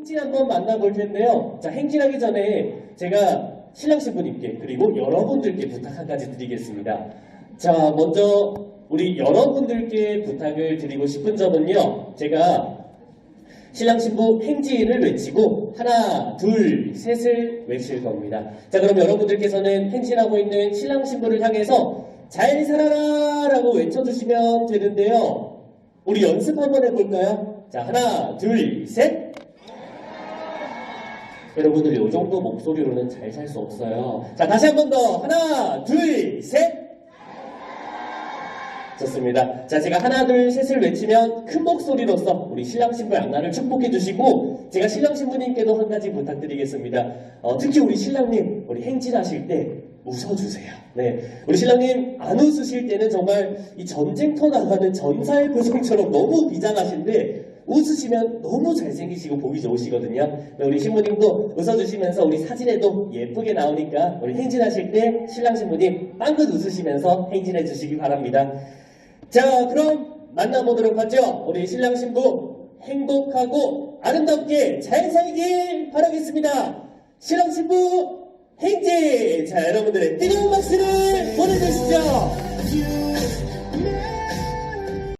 행진 한번 만나볼 텐데요. 자, 행진하기 전에 제가 신랑 신부님께 그리고 여러분들께 부탁 한 가지 드리겠습니다. 자, 먼저 우리 여러분들께 부탁을 드리고 싶은 점은요. 제가 신랑 신부 행진을 외치고 하나, 둘, 셋을 외칠 겁니다. 자, 그럼 여러분들께서는 행진하고 있는 신랑 신부를 향해서 잘 살아라 라고 외쳐주시면 되는데요. 우리 연습 한번 해볼까요? 자, 하나, 둘, 셋. 여러분들 이 정도 목소리로는 잘 살 수 없어요. 자, 다시 한 번 더. 하나, 둘, 셋. 좋습니다. 자, 제가 하나, 둘, 셋을 외치면 큰 목소리로서 우리 신랑 신부 양날을 축복해 주시고 제가 신랑 신부님께도 한 가지 부탁드리겠습니다. 어, 특히 우리 신랑님, 우리 행진하실 때 웃어주세요. 네. 우리 신랑님 안 웃으실 때는 정말 이 전쟁터 나가는 전사의 표정처럼 너무 비장하신데 웃으시면 너무 잘생기시고 보기 좋으시거든요. 네, 우리 신부님도 웃어주시면서 우리 사진에도 예쁘게 나오니까 우리 행진하실 때 신랑 신부님 빵긋 웃으시면서 행진해 주시기 바랍니다. 자, 그럼 만나보도록 하죠. 우리 신랑 신부 행복하고 아름답게 잘 살길 바라겠습니다. 신랑 신부 행진! 자, 여러분들의 뜨거운 박수를 보내주시죠.